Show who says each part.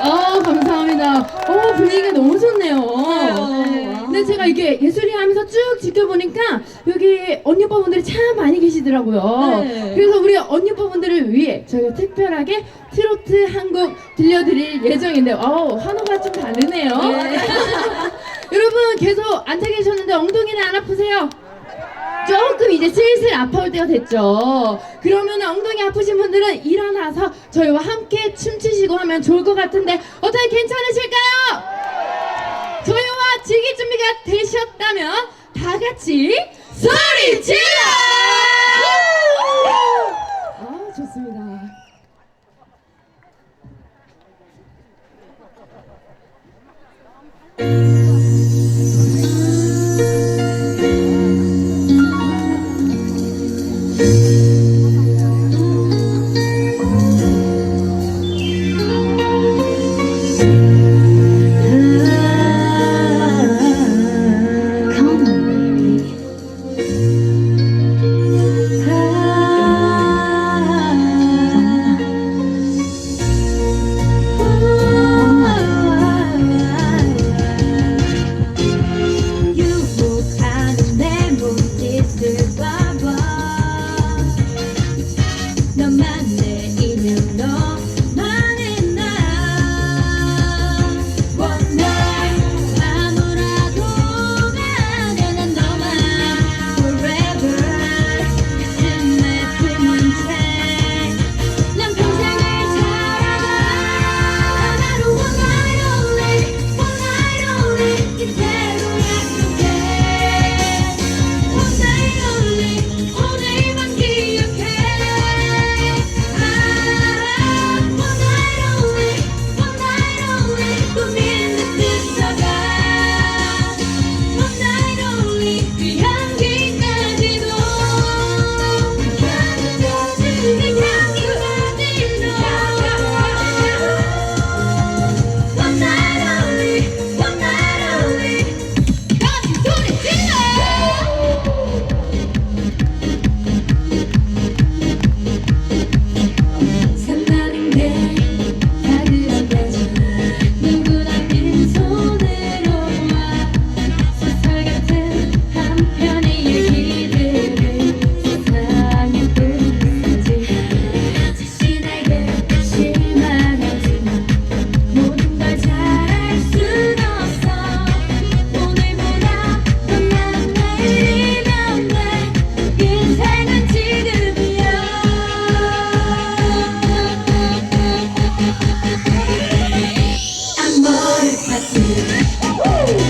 Speaker 1: 아 감사합니다. 어 분위기가 너무 좋네요.
Speaker 2: 네.
Speaker 1: 근데 제가 이게 예술이 하면서 쭉 지켜보니까 여기 언니 오빠분들이 참 많이 계시더라고요.
Speaker 2: 네.
Speaker 1: 그래서 우리 언니 오빠분들을 위해 저희가 특별하게 트로트 한 곡 들려드릴 예정인데 어 환호가 좀 다르네요. 여러분 계속 앉아 계셨는데 엉덩이는 안 아프세요? 조금 이제 슬슬 아파올 때가 됐죠. 그러면 엉덩이 아프신 분들은 일어나서 저희와 함께 춤추시고 하면 좋을 것 같은데 어떻게 괜찮으실까요? 저희와 즐길 준비가 되셨다면 다 같이 소리 질러! you. Thank you.